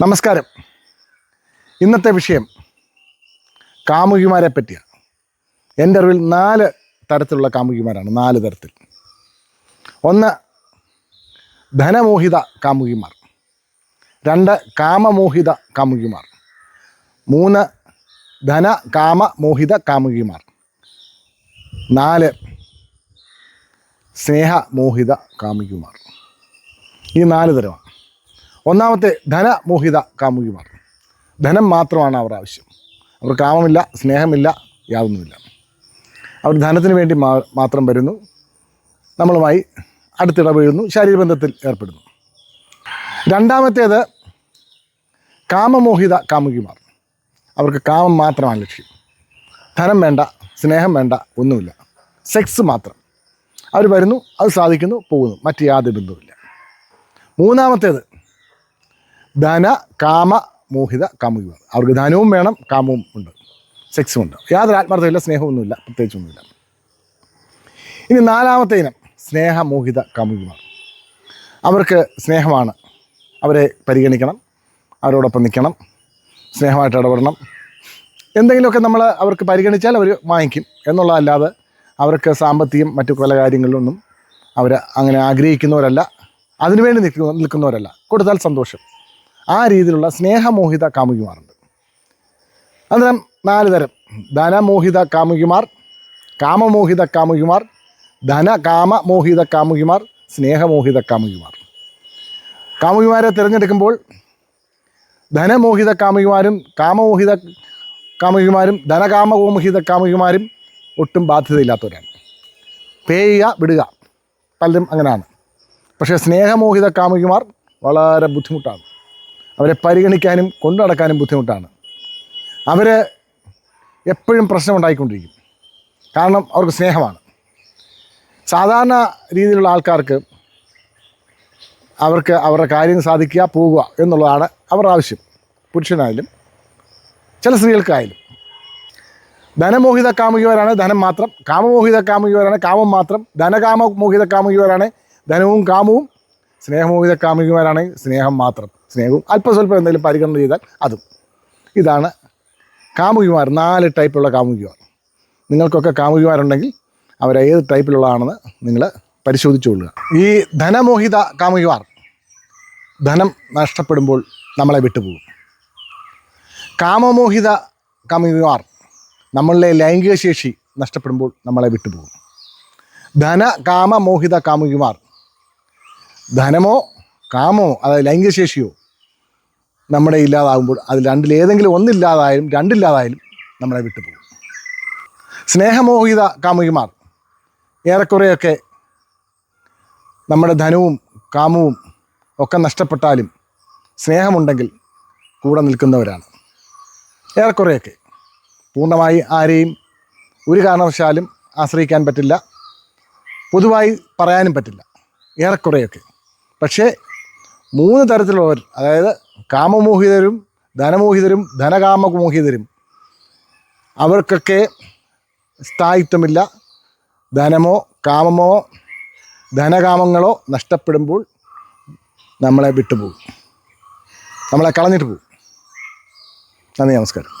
നമസ്കാരം. ഇന്നത്തെ വിഷയം കാമുകിമാരെ പറ്റിയാണ് എന്റെ അറിവിൽ നാല് തരത്തിലുള്ള കാമുകിമാരാണ് നാല് തരത്തിൽ. ഒന്ന് ധനമോഹിത കാമുകിമാർ. രണ്ട് കാമമോഹിത കാമുകിമാർ. മൂന്ന് ധന കാമമോഹിത കാമുകിമാർ. നാല് സ്നേഹമോഹിത കാമുകിമാർ. ഈ നാല് തരമാണ്. ഒന്നാമത്തെ ധനമോഹിത കാമുകിമാർ. ധനം മാത്രമാണ് അവർ ആവശ്യം. അവർ കാമമില്ല സ്നേഹമില്ല യാതൊന്നുമില്ല. അവർ ധനത്തിന് വേണ്ടി മാത്രം വരുന്നു. നമ്മളുമായി അടുത്തിടപെടുന്നു ശരീരബന്ധത്തിൽ ഏർപ്പെടുന്നു. രണ്ടാമത്തേത് കാമമോഹിത കാമുകിമാർ. അവർക്ക് കാമം മാത്രമാണ് ലക്ഷ്യം. ധനം വേണ്ട സ്നേഹം വേണ്ട ഒന്നുമില്ല. സെക്സ് മാത്രം. അവർ വരുന്നു അത് സാധിക്കുന്നു പോകുന്നു. മറ്റ് യാതൊരു ബന്ധവുമില്ല. മൂന്നാമത്തേത് ധന കാമ മോഹിത കാമുകിമാർ അവർക്ക് ധനവും വേണം കാമവും ഉണ്ട്. സെക്സും ഉണ്ട്. യാതൊരു ആത്മാർത്ഥമില്ല സ്നേഹമൊന്നുമില്ല പ്രത്യേകിച്ചൊന്നുമില്ല. ഇനി നാലാമത്തെ ഇനം സ്നേഹമോഹിത കാമുകിമാർ അവർക്ക് സ്നേഹമാണ്. അവരെ പരിഗണിക്കണം അവരോടൊപ്പം നിൽക്കണം സ്നേഹമായിട്ട് ഇടപെടണം. എന്തെങ്കിലുമൊക്കെ നമ്മൾ അവർക്ക് പരിഗണിച്ചാൽ അവർ വാങ്ങിക്കും. എന്നുള്ളതല്ലാതെ അവർക്ക് സാമ്പത്തികം മറ്റു പല കാര്യങ്ങളിലൊന്നും അവർ അങ്ങനെ ആഗ്രഹിക്കുന്നവരല്ല. അതിനുവേണ്ടി നിൽക്കുന്ന നിൽക്കുന്നവരല്ല. കൊടുത്താൽ സന്തോഷം. ആ രീതിയിലുള്ള സ്നേഹമോഹിത കാമുകിമാരുണ്ട്. അന്നേരം നാല് തരം. ധനമോഹിത കാമുകിമാർ കാമമോഹിത കാമുകിമാർ ധന കാമമോഹിത കാമുകിമാർ സ്നേഹമോഹിത കാമുകിമാർ. കാമുകിമാരെ തിരഞ്ഞെടുക്കുമ്പോൾ ധനമോഹിത കാമുകിമാരും കാമമോഹിത കാമുകിമാരും ധനകാമമോഹിത കാമുകിമാരും ഒട്ടും ബാധ്യതയില്ലാത്തവരാണ്. പേ ചെയ്യുക വിടുക പലരും അങ്ങനെയാണ്. പക്ഷേ സ്നേഹമോഹിത കാമുകിമാർ വളരെ ബുദ്ധിമുട്ടാണ്. അവരെ പരിഗണിക്കാനും കൊണ്ടു നടക്കാനും ബുദ്ധിമുട്ടാണ്. അവർ എപ്പോഴും പ്രശ്നം ഉണ്ടായിക്കൊണ്ടിരിക്കും. കാരണം അവർക്ക് സ്നേഹമാണ്. സാധാരണ രീതിയിലുള്ള ആൾക്കാർക്ക് അവർക്ക് അവരുടെ കാര്യം സാധിക്കുക പോകുക എന്നുള്ളതാണ് അവരുടെ ആവശ്യം. പുരുഷനായാലും ചില സ്ത്രീകൾക്കായാലും. ധനമോഹിത കാമുകിയവരാണ് ധനം മാത്രം കാമമോഹിത കാമുകിയവരാണ് കാമം മാത്രം ധനകാമമോഹിത കാമുകിയവരാണ് ധനവും കാമവും സ്നേഹമോഹിത കാമികമാരാണെങ്കിൽ സ്നേഹം മാത്രം. സ്നേഹവും അല്പസ്വല്പം എന്തെങ്കിലും പരിഗണന ചെയ്താൽ അതും. ഇതാണ് കാമുകിമാർ നാല് ടൈപ്പുള്ള കാമുകിമാർ. നിങ്ങൾക്കൊക്കെ കാമുകിമാരുണ്ടെങ്കിൽ അവർ ഏത് ടൈപ്പിലുള്ളതാണെന്ന് നിങ്ങൾ പരിശോധിച്ചുകൊള്ളുക. ഈ ധനമോഹിത കാമുകിമാർ ധനം നഷ്ടപ്പെടുമ്പോൾ നമ്മളെ വിട്ടുപോകും. കാമമോഹിത കാമുകിമാർ നമ്മളിലെ ലൈംഗിക ശേഷി നഷ്ടപ്പെടുമ്പോൾ നമ്മളെ വിട്ടുപോകും. ധന കാമമോഹിത കാമുകിമാർ ധനമോ കാമോ അതായത് ലൈംഗികശേഷിയോ നമ്മുടെ ഇല്ലാതാകുമ്പോൾ അതിൽ രണ്ടിൽ ഏതെങ്കിലും ഒന്നില്ലാതായാലും രണ്ടില്ലാതായാലും നമ്മളെ വിട്ടുപോകും. സ്നേഹമോഹിത കാമുകിമാർ. ഏറെക്കുറെയൊക്കെ നമ്മുടെ ധനവും കാമവും ഒക്കെ നഷ്ടപ്പെട്ടാലും സ്നേഹമുണ്ടെങ്കിൽ കൂടെ നിൽക്കുന്നവരാണ്. ഏറെക്കുറെയൊക്കെ. പൂർണമായി ആരെയും ഒരു കാരണവശാലും ആശ്രയിക്കാൻ പറ്റില്ല. പൊതുവായി പറയാനും പറ്റില്ല. ഏറെക്കുറെയൊക്കെ. പക്ഷേ മൂന്ന് തരത്തിലുള്ളവർ അതായത് കാമമോഹിതരും ധനമോഹിതരും ധനകാമമോഹിതരും അവർക്കൊക്കെ സ്ഥായിത്വമില്ല. ധനമോ കാമമോ ധനകാമങ്ങളോ നഷ്ടപ്പെടുമ്പോൾ നമ്മളെ വിട്ടുപോകും. നമ്മളെ കളഞ്ഞിട്ട് പോകും നന്ദി നമസ്കാരം.